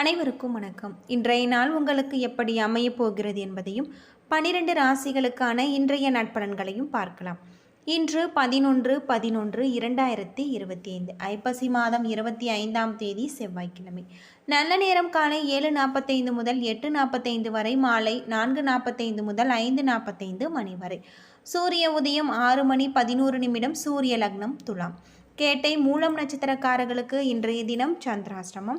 அனைவருக்கும் வணக்கம். இன்றைய நாள் உங்களுக்கு எப்படி அமையப் போகிறது என்பதையும் பனிரெண்டு ராசிகளுக்கான இன்றைய நட்பலன்களையும் பார்க்கலாம். இன்று பதினொன்று பதினொன்று இரண்டாயிரத்தி இருபத்தி ஐந்து ஐப்பசி மாதம் இருபத்தி ஐந்தாம் தேதி செவ்வாய்க்கிழமை. நல்ல நேரம் காலை ஏழு நாற்பத்தைந்து முதல் எட்டு நாற்பத்தைந்து வரை மாலை நான்கு நாற்பத்தைந்து முதல் ஐந்து நாற்பத்தைந்து மணி வரை. சூரிய உதயம் ஆறு மணி பதினோரு நிமிடம் சூரிய லக்னம் துலாம். கேட்டை மூலம் நட்சத்திரக்காரர்களுக்கு இன்றைய தினம் சந்திராசிரமம்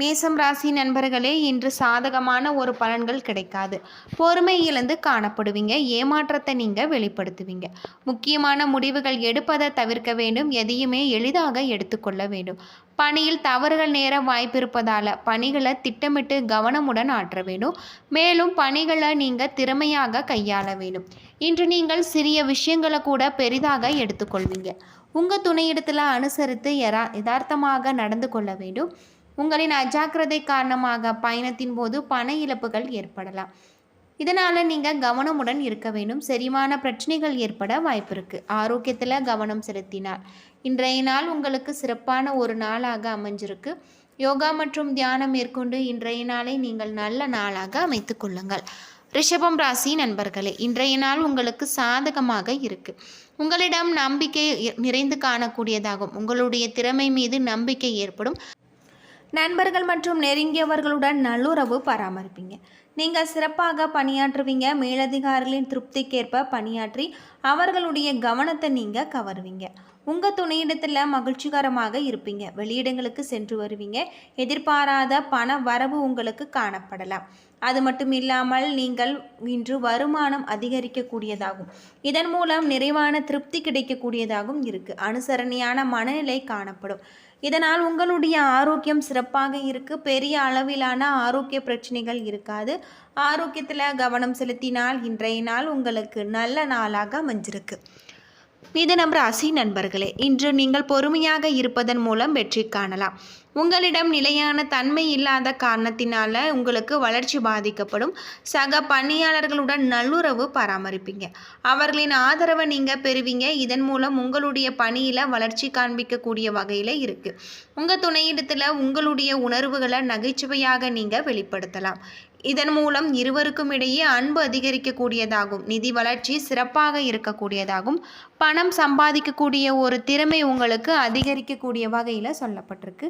மேசம் ராசி நண்பர்களே இன்று சாதகமான ஒரு பலன்கள் கிடைக்காது. பொறுமை இழந்து காணப்படுவீங்க. ஏமாற்றத்தை நீங்கள் வெளிப்படுத்துவீங்க. முக்கியமான முடிவுகள் எடுப்பதை தவிர்க்க வேண்டும். எதையுமே எளிதாக எடுத்துக்கொள்ள வேண்டும். பணியில் தவறுகள் நேர வாய்ப்பிருப்பதால் பணிகளை திட்டமிட்டு கவனமுடன் ஆற்ற வேண்டும். மேலும் பணிகளை நீங்கள் திறமையாக கையாள வேண்டும். இன்று நீங்கள் சிறிய விஷயங்களை கூட பெரிதாக எடுத்துக்கொள்வீங்க. உங்கள் துணையிடத்தில் அனுசரித்து யரா யதார்த்தமாக நடந்து கொள்ள வேண்டும். உங்களின் அஜாக்கிரதை காரணமாக பயணத்தின் போது பண இழப்புகள் ஏற்படலாம். இதனால் நீங்கள் கவனமுடன் இருக்க வேண்டும். செரிமான பிரச்சனைகள் ஏற்பட வாய்ப்பு இருக்குது ஆரோக்கியத்தில் கவனம் செலுத்தினால். இன்றைய நாள் உங்களுக்கு சிறப்பான ஒரு நாளாக அமைஞ்சிருக்கு. யோகா மற்றும் தியானம் மேற்கொண்டு இன்றைய நாளை நீங்கள் நல்ல நாளாக அமைத்து கொள்ளுங்கள். ரிஷபம் ராசி நண்பர்களே இன்றைய நாள் உங்களுக்கு சாதகமாக இருக்கு. உங்களிடம் நம்பிக்கை நிறைந்து காணக்கூடியதாகும். உங்களுடைய திறமை மீது நம்பிக்கை ஏற்படும். நண்பர்கள் மற்றும் நெருங்கியவர்களுடன் நல்லுறவு பராமரிப்பீங்க. நீங்கள் சிறப்பாக பணியாற்றுவீங்க. மேலதிகாரிகளின் திருப்திக்கேற்ப பணியாற்றி அவர்களுடைய கவனத்தை நீங்கள் கவருவீங்க. உங்கள் துணையிடத்தில் மகிழ்ச்சிகரமாக இருப்பீங்க. வெளியிடங்களுக்கு சென்று வருவீங்க. எதிர்பாராத பண வரவு உங்களுக்கு காணப்படலாம். அது மட்டும் இல்லாமல் நீங்கள் இன்று வருமானம் அதிகரிக்கக்கூடியதாகும். இதன் மூலம் நிறைவான திருப்தி கிடைக்கக்கூடியதாகவும் இருக்குது அனுசரணையான மனநிலை காணப்படும். இதனால் உங்களுடைய ஆரோக்கியம் சிறப்பாக இருக்கு. பெரிய அளவிலான ஆரோக்கிய பிரச்சனைகள் இருக்காது. ஆரோக்கியத்தில் கவனம் செலுத்தினால் இன்றைய நாள் உங்களுக்கு நல்ல நாளாக அமைஞ்சிருக்கு. இது மிதனம் ராசி நண்பர்களே இன்று நீங்கள் பொறுமையாக இருப்பதன் மூலம் வெற்றி காணலாம். உங்களிடம் நிலையான தன்மை இல்லாத காரணத்தினால உங்களுக்கு வளர்ச்சி பாதிக்கப்படும். சக பணியாளர்களுடன் நல்லுறவு பராமரிப்பீங்க. அவர்களின் ஆதரவை நீங்கள் பெறுவீங்க. இதன் மூலம் உங்களுடைய பணியில் வளர்ச்சி காண்பிக்கக்கூடிய வகையில் இருக்குது உங்கள் துணையிடத்தில் உங்களுடைய உணர்வுகளை நகைச்சுவையாக நீங்கள் வெளிப்படுத்தலாம். இதன் மூலம் இருவருக்கும் இடையே அன்பு அதிகரிக்கக்கூடியதாகும். நிதி வளர்ச்சி சிறப்பாக இருக்கக்கூடியதாகும். பணம் சம்பாதிக்கக்கூடிய ஒரு திறமை உங்களுக்கு அதிகரிக்கக்கூடிய வகையில் சொல்லப்பட்டிருக்கு.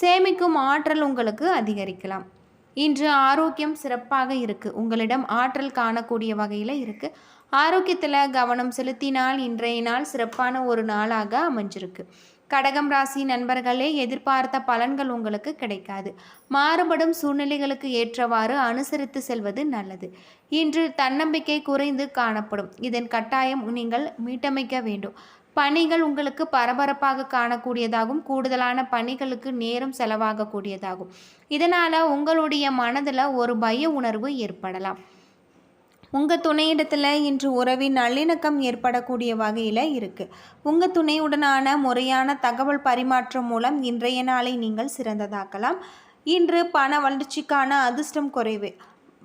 சேமிக்கும் ஆற்றல் உங்களுக்கு அதிகரிக்கலாம். இன்று ஆரோக்கியம் சிறப்பாக இருக்குது உங்களிடம் ஆற்றல் காணக்கூடிய வகையில் இருக்குது ஆரோக்கியத்தில் கவனம் செலுத்தினால் இன்றைய நாள் சிறப்பான ஒரு நாளாக அமைஞ்சிருக்கு. கடகம் ராசி நண்பர்களே எதிர்பார்த்த பலன்கள் உங்களுக்கு கிடைக்காது. மாறுபடும் சூழ்நிலைகளுக்கு ஏற்றவாறு அனுசரித்து செல்வது நல்லது. இன்று தன்னம்பிக்கை குறைந்து காணப்படும். இதன் கட்டாயம் நீங்கள் மீட்டமைக்க வேண்டும். பணிகள் உங்களுக்கு பரபரப்பாக காணக்கூடியதாகும். கூடுதலான பணிகளுக்கு நேரம் செலவாகக்கூடியதாகும். இதனால் உங்களுடைய மனதில் ஒரு பய உணர்வு ஏற்படலாம். உங்கள் துணையிடத்தில் இன்று உறவின் நல்லிணக்கம் ஏற்படக்கூடிய வகையில் இருக்குது உங்கள் துணையுடனான முறையான தகவல் பரிமாற்றம் மூலம் இன்றைய நாளை நீங்கள் சிறந்ததாக்கலாம். இன்று பண வளர்ச்சிக்கான அதிர்ஷ்டம் குறைவு.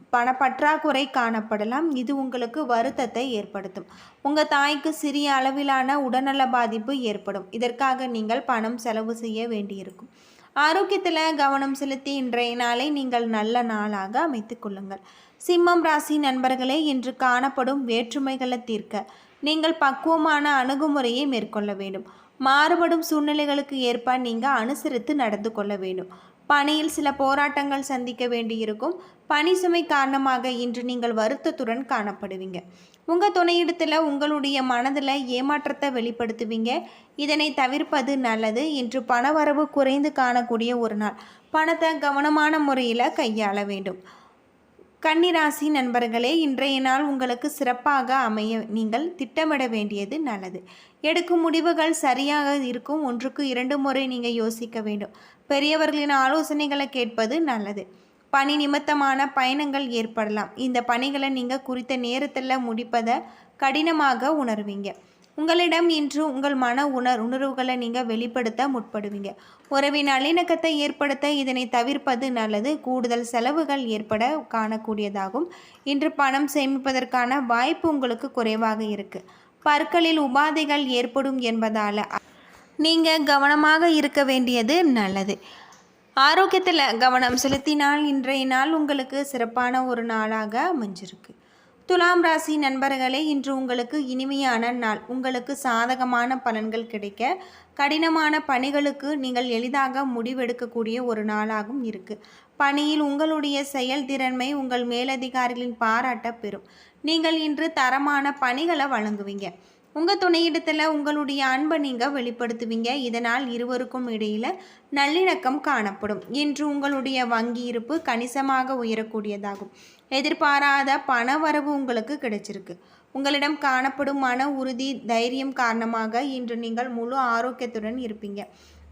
பண பற்றாக்குறை காணப்படலாம். இது உங்களுக்கு வருத்தத்தை ஏற்படுத்தும். உங்கள் தாய்க்கு சிறிய அளவிலான உடல்நல பாதிப்பு ஏற்படும். இதற்காக நீங்கள் பணம் செலவு செய்ய வேண்டியிருக்கும். ஆரோக்கியத்தில் கவனம் செலுத்தி இன்றைய நாளை நீங்கள் நல்ல நாளாக அமைத்து கொள்ளுங்கள். சிம்மம் ராசி நண்பர்களே இன்று காணப்படும் வேற்றுமைகளை தீர்க்க நீங்கள் பக்குவமான அணுகுமுறையை மேற்கொள்ள வேண்டும். மாறுபடும் சூழ்நிலைகளுக்கு ஏற்ப நீங்கள் அனுசரித்து நடந்து கொள்ள வேண்டும். பணியில் சில போராட்டங்கள் சந்திக்க வேண்டியிருக்கும். பணி சுமை காரணமாக இன்று நீங்கள் வருத்தத்துடன் காணப்படுவீங்க. உங்கள் துணையிடத்தில் உங்களுடைய மனதில் ஏமாற்றத்தை வெளிப்படுத்துவீங்க. இதனை தவிர்ப்பது நல்லது. இன்று பணவரவு குறைந்து காணக்கூடிய ஒரு நாள். பணத்தை கவனமான முறையில் கையாள வேண்டும். கன்னிராசி நண்பர்களே இன்றைய நாள் உங்களுக்கு சிறப்பாக அமைய நீங்கள் திட்டமிட வேண்டியது நல்லது. எடுக்கும் முடிவுகள் சரியாக இருக்கும். ஒன்றுக்கு இரண்டு முறை நீங்கள் யோசிக்க வேண்டும். பெரியவர்களின் ஆலோசனைகளை கேட்பது நல்லது. பணி நிமித்தமான பயணங்கள் ஏற்படலாம். இந்த பணிகளை நீங்கள் குறித்த நேரத்தில் முடிப்பதை கடினமாக உணர்வீங்க. உங்களிடம் இன்று உங்கள் மன உணர் உணர்வுகளை நீங்கள் வெளிப்படுத்த முற்படுவீங்க. உறவின் நல்லிணக்கத்தை ஏற்படுத்த இதனை தவிர்ப்பது நல்லது. கூடுதல் செலவுகள் ஏற்பட காணக்கூடியதாகும். இன்று பணம் சேமிப்பதற்கான வாய்ப்பு உங்களுக்கு குறைவாக இருக்குது பற்களில் உபாதைகள் ஏற்படும் என்பதால் நீங்கள் கவனமாக இருக்க வேண்டியது நல்லது. ஆரோக்கியத்தில் கவனம் செலுத்தினால் இன்றைய நாள் உங்களுக்கு சிறப்பான ஒரு நாளாக அமைஞ்சிருக்கு. துலாம் ராசி நண்பர்களே இன்று உங்களுக்கு இனிமையான நாள். உங்களுக்கு சாதகமான பலன்கள் கிடைக்க கடினமான பணிகளுக்கு நீங்கள் எளிதாக முடிவெடுக்கக்கூடிய ஒரு நாளாகவும் இருக்குது பணியில் உங்களுடைய செயல்திறன்மை உங்கள் மேலதிகாரிகளின் பாராட்ட பெறும். நீங்கள் இன்று தரமான பணிகளை வழங்குவீங்க. உங்கள் துணையிடத்தில் உங்களுடைய அன்பை நீங்கள் வெளிப்படுத்துவீங்க. இதனால் இருவருக்கும் இடையில் நல்லிணக்கம் காணப்படும். இன்று உங்களுடைய வங்கி இருப்பு கணிசமாக உயரக்கூடியதாகும். எதிர்பாராத பண வரவு உங்களுக்கு கிடைச்சிருக்கு. உங்களிடம் காணப்படும் மன உறுதி தைரியம் காரணமாக இன்று நீங்கள் முழு ஆரோக்கியத்துடன் இருப்பீங்க.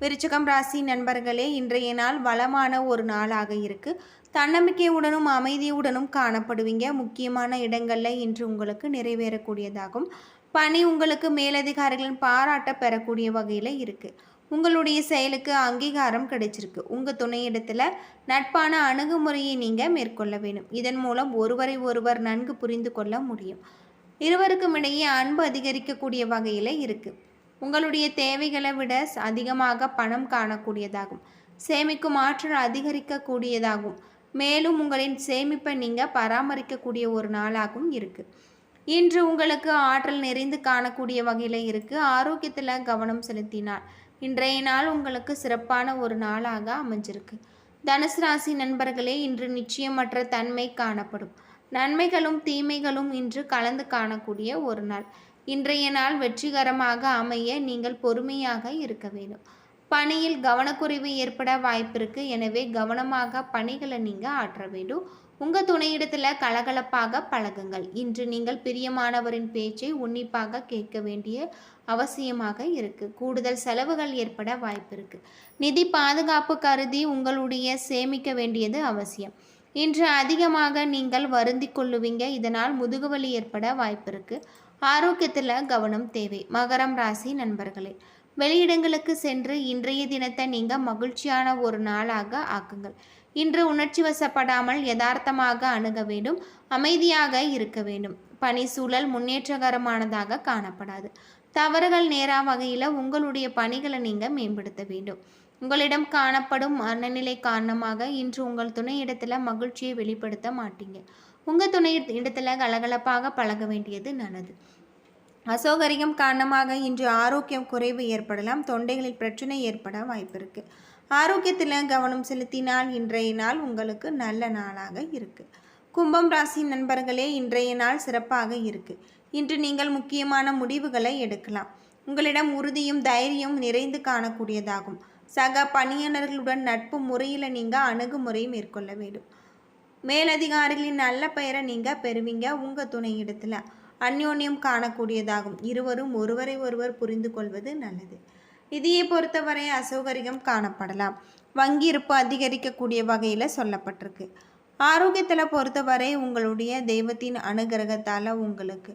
விருச்சகம் ராசி நண்பர்களே இன்றைய நாள் வளமான ஒரு நாளாக இருக்கு. தன்னம்பிக்கையுடனும் அமைதியுடனும் காணப்படுவீங்க. முக்கியமான இடங்களில் இன்று உங்களுக்கு நிறைவேறக்கூடியதாகும். பணி உங்களுக்கு மேலதிகாரிகளின் பாராட்ட பெறக்கூடிய வகையில் இருக்குது உங்களுடைய செயலுக்கு அங்கீகாரம் கிடைச்சிருக்கு. உங்கள் துணையிடத்தில் நட்பான அணுகுமுறையை நீங்கள் மேற்கொள்ள வேண்டும். இதன் மூலம் ஒருவரை ஒருவர் நன்கு புரிந்து கொள்ள முடியும். இருவருக்கும் இடையே அன்பு அதிகரிக்கக்கூடிய வகையில் இருக்குது உங்களுடைய தேவைகளை விட அதிகமாக பணம் காணக்கூடியதாகும். சேமிக்கும் ஆற்றல் அதிகரிக்கக்கூடியதாகும். மேலும் உங்களின் சேமிப்பை நீங்கள் பராமரிக்கக்கூடிய ஒரு நாளாகவும் இருக்குது இன்று உங்களுக்கு ஆற்றல் நிறைந்து காணக்கூடிய வகையில் இருக்குது ஆரோக்கியத்தில் கவனம் செலுத்தினார் இன்றைய நாள் உங்களுக்கு சிறப்பான ஒரு நாளாக அமைஞ்சிருக்கு. தனுசு ராசி நண்பர்களே இன்று நிச்சயமற்ற தன்மை காணப்படும். நன்மைகளும் தீமைகளும் இன்று கலந்து காணக்கூடிய ஒரு நாள். இன்றைய நாள் வெற்றிகரமாக அமைய நீங்கள் பொறுமையாக இருக்க வேண்டும். பணியில் கவனக்குறைவு ஏற்பட வாய்ப்பிருக்கு. எனவே கவனமாக பணிகளை நீங்கள் ஆற்ற வேண்டும். உங்கள் துணையிடத்தில் கலகலப்பாக பழகுங்கள். இன்று நீங்கள் பிரியமானவரின் பேச்சை உன்னிப்பாக கேட்க வேண்டிய அவசியமாக இருக்குது கூடுதல் செலவுகள் ஏற்பட வாய்ப்பு இருக்குது நிதி பாதுகாப்பு கருதி உங்களுடைய சேமிக்க வேண்டியது அவசியம். இன்று அதிகமாக நீங்கள் வருந்தி கொள்ளுவீங்க. இதனால் முதுகுவலி ஏற்பட வாய்ப்பு இருக்குது ஆரோக்கியத்தில் கவனம் தேவை. மகரம் ராசி நண்பர்களே வெளியிடங்களுக்கு சென்று இன்றைய தினத்தை நீங்கள் மகிழ்ச்சியான ஒரு நாளாக ஆக்குங்கள். இன்று உணர்ச்சி வசப்படாமல் யதார்த்தமாக அணுக வேண்டும் அமைதியாக இருக்க வேண்டும். பணி சூழல் முன்னேற்றகரமானதாக காணப்படாது. தவறுகள் நேரா வகையில் உங்களுடைய பணிகளை நீங்கள் மேம்படுத்த வேண்டும். உங்களிடம் காணப்படும் மனநிலை காரணமாக இன்று உங்கள் துணை இடத்துல மகிழ்ச்சியை வெளிப்படுத்த மாட்டீங்க. உங்கள் துணை இடத்துல கலகலப்பாக பழக வேண்டியது நல்லது. அசௌகரியம் காரணமாக இன்று ஆரோக்கியம் குறைவு ஏற்படலாம். தொண்டைகளில் பிரச்சனை ஏற்பட வாய்ப்பு இருக்குது ஆரோக்கியத்தில் கவனம் செலுத்தினால் இன்றைய நாள் உங்களுக்கு நல்ல நாளாக இருக்குது கும்பம் ராசி நண்பர்களே இன்றைய நாள் சிறப்பாக இருக்குது இன்று நீங்கள் முக்கியமான முடிவுகளை எடுக்கலாம். உங்களிடம் உறுதியும் தைரியம் நிறைந்து காணக்கூடியதாகும். சக பணியாளர்களுடன் நட்பு முறையில் நீங்கள் அணுகுமுறை மேற்கொள்ள வேண்டும். மேலதிகாரிகளின் நல்ல பெயரை நீங்கள் பெறுவீங்க. உங்கள் துணை இடத்துல. அந்யோன்யம் காணக்கூடியதாகும். இருவரும் ஒருவரை ஒருவர் புரிந்து கொள்வது நல்லது. நிதியை பொறுத்தவரை அசௌகரியம் காணப்படலாம். வங்கி இருப்பு அதிகரிக்கக்கூடிய வகையில் சொல்லப்பட்டிருக்கு. ஆரோக்கியத்தில் பொறுத்தவரை உங்களுடைய தெய்வத்தின் அனுகிரகத்தால் உங்களுக்கு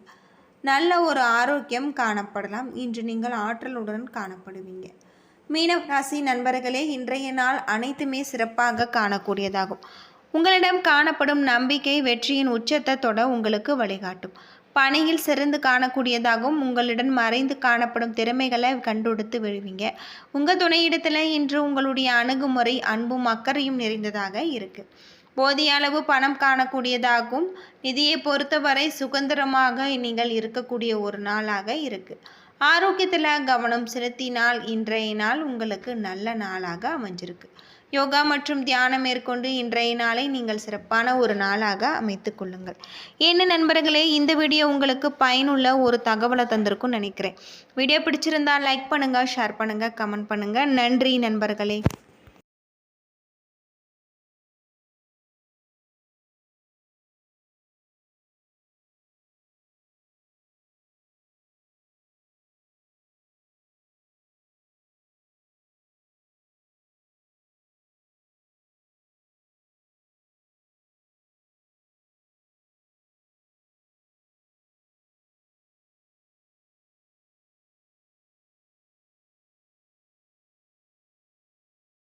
நல்ல ஒரு ஆரோக்கியம் காணப்படலாம். இன்று நீங்கள் ஆற்றலுடன் காணப்படுவீங்க. மீனம் ராசி நண்பர்களே இன்றைய நாள் அனைத்துமே சிறப்பாக காணக்கூடியதாகும். உங்களிடம் காணப்படும் நம்பிக்கை வெற்றியின் உச்சத்தை தொட உங்களுக்கு வழிகாட்டும். பணியில் சிறந்து காணக்கூடியதாகவும் உங்களிடம் மறைந்து காணப்படும் திறமைகளை கண்டுடுத்து விழுவீங்க உங்கள் துணையிடத்தில் இன்று உங்களுடைய அணுகுமுறை அன்பும் அக்கறையும் நிறைந்ததாக இருக்குது போதிய அளவு பணம் காணக்கூடியதாகவும் நிதியை பொறுத்தவரை சுதந்திரமாக நீங்கள் இருக்கக்கூடிய ஒரு நாளாக இருக்குது ஆரோக்கியத்தில் கவனம் செலுத்தினால் இன்றைய நாள் உங்களுக்கு நல்ல நாளாக அமைஞ்சிருக்கு. யோகா மற்றும் தியானம் மேற்கொண்டு இன்றைய நாளை நீங்கள் சிறப்பான ஒரு நாளாக அமைத்து கொள்ளுங்கள். என்ன நண்பர்களே இந்த வீடியோ உங்களுக்கு பயனுள்ள ஒரு தகவலை தந்திருக்கும் நினைக்கிறேன். வீடியோ பிடிச்சிருந்தால் லைக் பண்ணுங்கள் ஷேர் பண்ணுங்கள் கமெண்ட் பண்ணுங்கள் நன்றி நண்பர்களே.